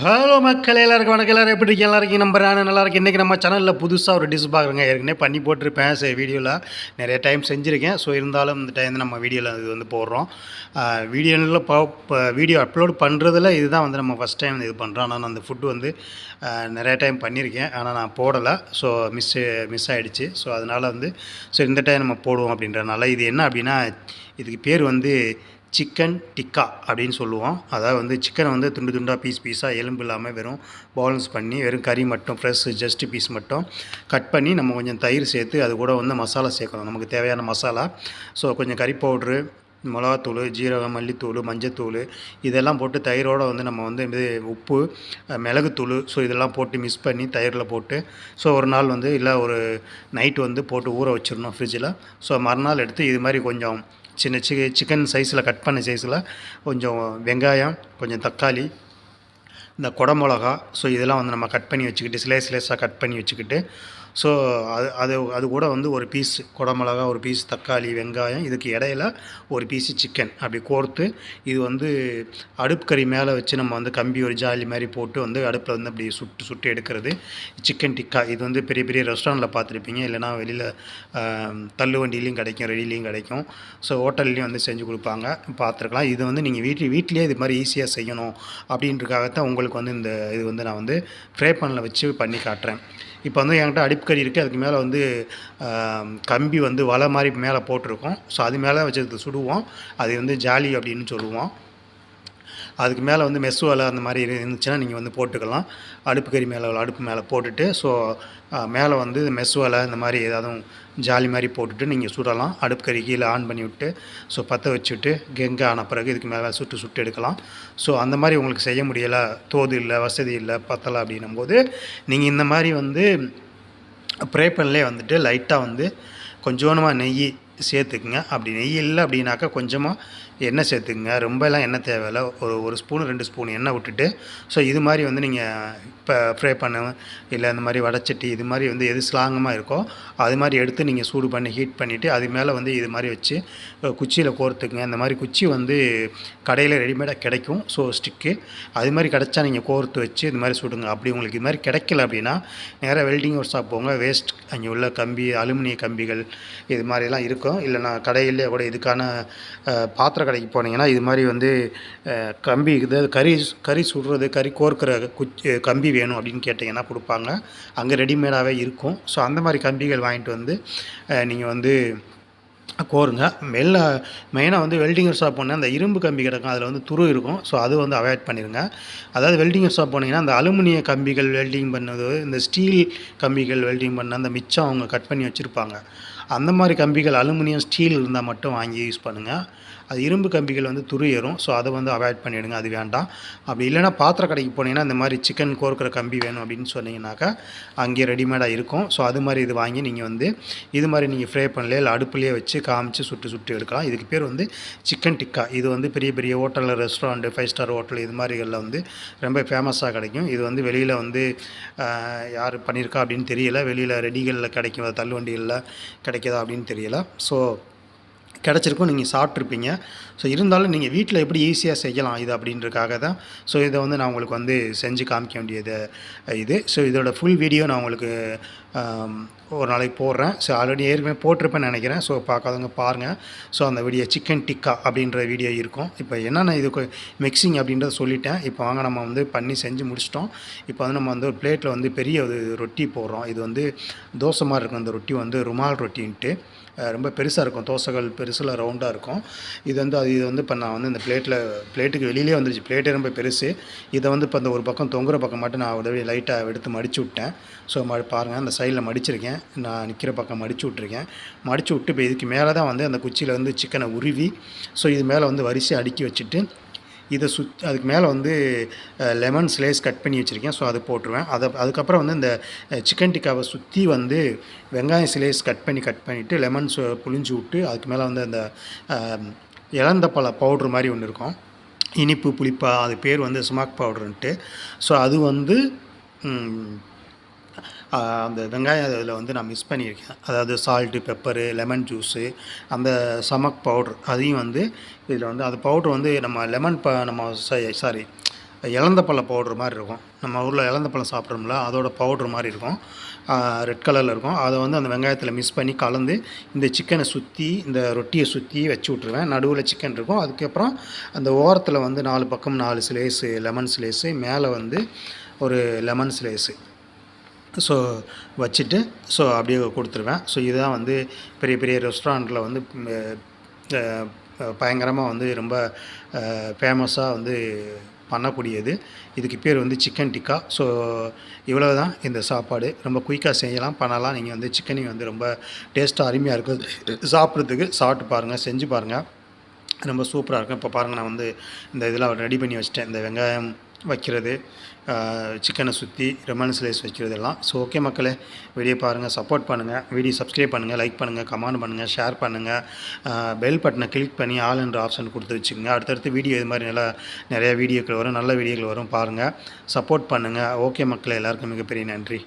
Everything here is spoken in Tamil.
ஹலோ மக்கள் எல்லாருக்கும் வணக்கம். எல்லாரும் எப்படி இருக்கீங்க? எல்லாருக்கும் இருக்கீங்க நல்லா இருக்கு இன்றைக்கி நம்ம சேனலில் புதுசாக ஒரு டிஷ் பார்க்குறேங்க. ஏற்கனவே பண்ணி போட்டிருப்பேன். சரி வீடியோவில் நிறைய டைம் செஞ்சுருக்கேன். ஸோ இருந்தாலும் இந்த டைம் நம்ம வீடியோவில் இது வந்து போடுறோம். வீடியோவில் இப்போ வீடியோ அப்லோட் பண்ணுறதுல இதுதான் வந்து நம்ம ஃபஸ்ட் டைம் இது பண்ணுறோம் ஆனால் நான் அந்த ஃபுட்டு வந்து நிறைய டைம் பண்ணியிருக்கேன் ஆனால் நான் போடலை. ஸோ மிஸ் மிஸ் ஆகிடுச்சு ஸோ அதனால் வந்து ஸோ இந்த டைம் நம்ம போடுவோம் அப்படின்றனால இது என்ன அப்படின்னா இதுக்கு பேர் வந்து சிக்கன் டிக்கா அப்படின்னு சொல்லுவோம். அதாவது வந்து சிக்கனை வந்து துண்டு துண்டாக பீஸ் பீஸாக எலும்பு இல்லாமல் வெறும் பாலன்ஸ் பண்ணி வெறும் கறி மட்டும் ஃப்ரெஷ் ஜஸ்ட் பீஸ் மட்டும் கட் பண்ணி நம்ம கொஞ்சம் தயிர் சேர்த்து அது கூட வந்து மசாலா சேர்க்கணும். நமக்கு தேவையான மசாலா. ஸோ கொஞ்சம் கறி பவுட்ரு மிளகாத்தூள் ஜீரகம் மல்லித்தூள் மஞ்சத்தூள் இதெல்லாம் போட்டு தயிரோடு வந்து நம்ம வந்து இது உப்பு மிளகுத்தூள் ஸோ இதெல்லாம் போட்டு மிக்ஸ் பண்ணி தயிரில் போட்டு ஸோ ஒரு நாள் வந்து இல்லை ஒரு நைட் வந்து போட்டு ஊற வச்சிடணும் ஃப்ரிட்ஜில் ஸோ மறுநாள் எடுத்து இது மாதிரி கொஞ்சம் சின்ன சி சிக்கன் சைஸில் கட் பண்ண சைஸில் கொஞ்சம் வெங்காயம் கொஞ்சம் தக்காளி இந்த குடமிளகா ஸோ இதெல்லாம் வந்து நம்ம கட் பண்ணி வச்சுக்கிட்டு ஸ்லேஸ் ஸ்லேஸாக கட் பண்ணி வச்சுக்கிட்டு ஸோ அது அது அது கூட வந்து ஒரு பீஸ் குடமிளகா ஒரு பீஸ் தக்காளி வெங்காயம் இதுக்கு இடையில ஒரு பீஸு சிக்கன் அப்படி கோர்த்து இது வந்து அடுப்பு கறி மேலே வச்சு நம்ம வந்து கம்பி ஒரு ஜாலி மாதிரி போட்டு வந்து அடுப்பில் வந்து அப்படி சுட்டு சுட்டு எடுக்கிறது. சிக்கன் டிக்கா இது வந்து பெரிய பெரிய ரெஸ்டாரண்ட்டில் பார்த்துருப்பீங்க. இல்லைனா வெளியில் தள்ளு வண்டியிலையும் கிடைக்கும் ரெடிலையும் கிடைக்கும். ஸோ ஹோட்டல்லையும் வந்து செஞ்சு கொடுப்பாங்க. பார்த்துருக்கலாம். இது வந்து நீங்கள் வீட்டில் வீட்டிலேயே இது மாதிரி ஈஸியாக செய்யணும் அப்படின்றக்காகத்தான் உங்களுக்கு வந்து இந்த இது வந்து நான் வந்து ஃப்ரை பண்ணல வச்சு பண்ணி காட்டுறேன். இப்போ வந்து என்கிட்ட அடுப்புக்கறி இருக்குது அதுக்கு மேலே வந்து கம்பி வந்து வலை மாதிரி மேலே போட்டிருக்கோம். ஸோ அது மேலே வச்சு சுடுவோம். அது வந்து ஜாலி அப்படின்னு சொல்லுவோம். அதுக்கு மேலே வந்து மெஸ் வேலை அந்த மாதிரி இருந்துச்சுன்னா நீங்கள் வந்து போட்டுக்கலாம். அடுப்பு கறி மேலே அடுப்பு மேலே போட்டுட்டு ஸோ மேலே வந்து மெஸ் வலை இந்த மாதிரி ஏதாவது ஜாலி மாதிரி போட்டுட்டு நீங்கள் சுடலாம். அடுப்பு கறி கீழே ஆன் பண்ணி விட்டு ஸோ பற்ற வச்சுட்டு கெங்க ஆன பிறகு இதுக்கு மேலே சுட்டு சுட்டு எடுக்கலாம். ஸோ அந்த மாதிரி உங்களுக்கு செய்ய முடியலை தோது இல்லை வசதி இல்லை பத்தலை அப்படின்னும் போது நீங்கள் இந்த மாதிரி வந்து ப்ரே பண்ணலே வந்துட்டு லைட்டாக வந்து கொஞ்சோனமாக நெய் சேர்த்துக்குங்க. அப்படி நெய் இல்லை அப்படின்னாக்கா கொஞ்சமாக எண்ணெய் சேர்த்துக்குங்க. ரொம்பலாம் எண்ணெய் தேவையில்ல. ஒரு ஒரு ஸ்பூன் ரெண்டு ஸ்பூன் எண்ணெய் விட்டுட்டு ஸோ இது மாதிரி வந்து நீங்கள் இப்போ ஃப்ரை பண்ண இல்லை இந்த மாதிரி வடச்சட்டி இது மாதிரி வந்து எது ஸ்லாங்கமாக இருக்கோ அது மாதிரி எடுத்து நீங்கள் சூடு பண்ணி ஹீட் பண்ணிவிட்டு அது மேலே வந்து இது மாதிரி வச்சு குச்சியில் கோர்த்துக்குங்க. இந்த மாதிரி குச்சி வந்து கடையில் ரெடிமேடாக கிடைக்கும். ஸோ ஸ்டிக்கு அது மாதிரி கிடச்சா நீங்கள் கோர்த்து வச்சு இது மாதிரி சுடுங்க. அப்படி உங்களுக்கு இது மாதிரி கிடைக்கல அப்படின்னா நேராக வெல்டிங் ஒர்க் ஷாப் போங்க. வேஸ்ட் அங்கே உள்ள கம்பி அலுமினிய கம்பிகள் இது மாதிரிலாம் இருக்கும். இல்லைனா கடையிலே கூட இதுக்கான பாத்திர கடைக்கு போனீங்கன்னா இது மாதிரி வந்து கம்பி இது கறி கறி சுடுறது கறி கோர்க்கிற குச்சி கம்பி வேணும் அப்படின்னு கேட்டிங்கன்னா கொடுப்பாங்க. அங்கே ரெடிமேடாகவே இருக்கும். ஸோ அந்த மாதிரி கம்பிகள் வாங்கிட்டு வந்து நீங்கள் வந்து கோருங்க. வெளில மெயினாக வந்து வெல்டிங் ஷாப் போனால் அந்த இரும்பு கம்பி கிடக்கும். அதில் வந்து துரு இருக்கும். ஸோ அது வந்து அவாய்ட் பண்ணிடுங்க அதாவது வெல்டிங் ஷாப் போனீங்கன்னா அந்த அலுமினிய கம்பிகள் வெல்டிங் பண்ணது இந்த ஸ்டீல் கம்பிகள் வெல்டிங் பண்ண அந்த மிச்சம் அவங்க கட் பண்ணி வச்சுருப்பாங்க. அந்த மாதிரி கம்பிகள் அலுமினியம் ஸ்டீல் இருந்தால் மட்டும் வாங்கி யூஸ் பண்ணுங்கள் அது இரும்பு கம்பிகள் வந்து துரு ஏறும். ஸோ அதை வந்து அவாய்ட் பண்ணிவிடுங்க அது வேண்டாம். அப்படி இல்லைன்னா பாத்திர கடைக்கு போனீங்கன்னா இந்த மாதிரி சிக்கன் கோர்க்கிற கம்பி வேணும் அப்படின்னு சொன்னீங்கன்னாக்கா அங்கேயே ரெடிமேடாக இருக்கும். ஸோ அது மாதிரி இது வாங்கி நீங்கள் வந்து இது மாதிரி நீங்கள் ஃப்ரை பண்ணல இல்லை அடுப்புலேயே வச்சு காமிச்சு சுட்டு சுட்டு எடுக்கலாம். இதுக்கு பேர் வந்து சிக்கன் டிக்கா இது வந்து பெரிய பெரிய ஹோட்டலில் ரெஸ்டாரண்ட்டு ஃபைவ் ஸ்டார் ஹோட்டல் இது மாதிரிகளில் வந்து ரொம்ப ஃபேமஸாக கிடைக்கும். இது வந்து வெளியில் வந்து யார் பண்ணியிருக்கா அப்படின்னு தெரியல. வெளியில் ரெடிகளில் கிடைக்கும். தள்ளுவண்டிகளில் கிடைக்குதா அப்படின்னு தெரியல. ஸோ கிடச்சிருக்கும் நீங்கள் சாப்பிட்ருப்பீங்க ஸோ இருந்தாலும் நீங்கள் வீட்டில் எப்படி ஈஸியாக செய்யலாம் இது அப்படின்றதுக்காக தான். ஸோ இதை வந்து நான் உங்களுக்கு வந்து செஞ்சு காமிக்க வேண்டியது இது. ஸோ இதோட ஃபுல் வீடியோ நான் உங்களுக்கு ஒரு நாளைக்கு போடுறேன். ஸோ ஆல்ரெடி ஏற்கனவே போட்டிருப்பேன்னு நினைக்கிறேன். ஸோ பார்க்காதவங்க பாருங்கள் ஸோ அந்த வீடியோ சிக்கன் டிக்கா அப்படின்ற வீடியோ இருக்கும். இப்போ என்னென்ன இதுக்கு மிக்சிங் அப்படின்றத சொல்லிட்டேன். இப்போ வாங்க நம்ம வந்து பண்ணி செஞ்சு முடிச்சிட்டோம். இப்போ வந்து நம்ம வந்து ஒரு பிளேட்டில் வந்து பெரிய ஒரு ரொட்டி போடுறோம். இது வந்து தோசை மாதிரி இருக்கும். அந்த ரொட்டி வந்து ருமால் ரொட்டின்ட்டு. ரொம்ப பெருசாக இருக்கும். தோசைகள் பெருசில் ரவுண்டாக இருக்கும். இது வந்து அது இது வந்து இப்போ நான் வந்து இந்த பிளேட்டில் பிளேட்டுக்கு வெளியிலே வந்துருச்சு. பிளேட்டே ரொம்ப பெருசு. இதை வந்து இப்போ அந்த ஒரு பக்கம் தொங்குற பக்கம் மட்டும் நான் உதவி லைட்டாக எடுத்து மடிச்சு விட்டேன். ஸோ ம பாருங்கள் அந்த சைடில் மடிச்சிருக்கேன். நான் நிற்கிற பக்கம் மடிச்சு விட்ருக்கேன் மடிச்சு விட்டு இப்போ இதுக்கு மேலே தான் வந்து அந்த குச்சியில் வந்து சிக்கனை உருவி ஸோ இது மேலே வந்து வரிசை அடுக்கி வச்சுட்டு இதை சுத் அதுக்கு மேலே வந்து லெமன் ஸ்லைஸ் கட் பண்ணி வச்சுருக்கேன். ஸோ அது போட்டுருவேன். அதை அதுக்கப்புறம் வந்து இந்த சிக்கன் டிக்காவை சுற்றி வந்து வெங்காயம் ஸ்லைஸ் கட் பண்ணி கட் பண்ணிவிட்டு லெமன் புளிஞ்சு விட்டு அதுக்கு மேலே வந்து அந்த அஹ், இலந்த பழ பவுட்ரு மாதிரி ஒன்று இருக்கும். இனிப்பு புளிப்பா அது பேர் வந்து ஸ்மாக் பவுடருன்ட்டு ஸோ அது வந்து அந்த வெங்காயம் அதில் வந்து நான் மிஸ் பண்ணியிருக்கேன். அதாவது சால்ட்டு பெப்பரு லெமன் ஜூஸு அந்த சமக் பவுட்ரு அதையும் வந்து இதில் வந்து அது பவுட்ரு வந்து நம்ம லெமன் ப நம்ம சாரி இலந்த பழ பவுட்ரு மாதிரி இருக்கும். நம்ம ஊரில் இலந்த பழம் சாப்பிட்றோம்ல அதோட பவுட்ரு மாதிரி இருக்கும். ரெட் கலரில் இருக்கும். அதை வந்து அந்த வெங்காயத்தில் மிக்ஸ் பண்ணி கலந்து இந்த சிக்கனை சுற்றி இந்த ரொட்டியை சுற்றி வச்சு விட்ருவேன் நடுவில் சிக்கன் இருக்கும். அதுக்கப்புறம் அந்த ஓரத்தில் வந்து நாலு பக்கம் நாலு ஸ்லேஸு லெமன் ஸ்லேஸு மேலே வந்து ஒரு லெமன் ஸ்லேஸு ஸோ வச்சுட்டு ஸோ அப்படியே கொடுத்துருவேன். ஸோ இதுதான் வந்து பெரிய பெரிய ரெஸ்டாரண்ட்டில் வந்து பயங்கரமாக வந்து ரொம்ப ஃபேமஸாக வந்து பண்ணக்கூடியது. இதுக்கு பேர் வந்து சிக்கன் டிக்கா. ஸோ இவ்வளோ தான் இந்த சாப்பாடு. ரொம்ப குயிக்காக செய்யலாம் பண்ணலாம். நீங்கள் வந்து சிக்கனையும் வந்து ரொம்ப டேஸ்ட்டாக அருமையாக இருக்குது சாப்பிட்றதுக்கு சாப்பிட்டு பாருங்கள் செஞ்சு பாருங்கள் ரொம்ப சூப்பராக இருக்கும். இப்போ பாருங்கள் நான் வந்து இந்த இதெல்லாம் ரெடி பண்ணி வச்சிட்டேன். இந்த வெங்காயம் வைக்கிறது சிக்கனை சுற்றி ரெமன் ஸ்லைஸ் வைக்கிறதெல்லாம். ஸோ ஓகே மக்களே வீடியோ பாருங்கள் சப்போர்ட் பண்ணுங்கள் வீடியோ சப்ஸ்கிரைப் பண்ணுங்கள் லைக் பண்ணுங்கள் கமெண்ட் பண்ணுங்கள் ஷேர் பண்ணுங்கள் பெல் பட்டனை கிளிக் பண்ணி ஆல் என்ற ஆப்ஷன் கொடுத்து வச்சுக்கோங்க. அடுத்தடுத்து வீடியோ இது மாதிரி நல்லா நிறையா வீடியோக்கள் வரும் நல்ல வீடியோக்கள் வரும் பாருங்கள் சப்போர்ட் பண்ணுங்கள் ஓகே மக்களே எல்லாருக்கும் மிகப்பெரிய நன்றி.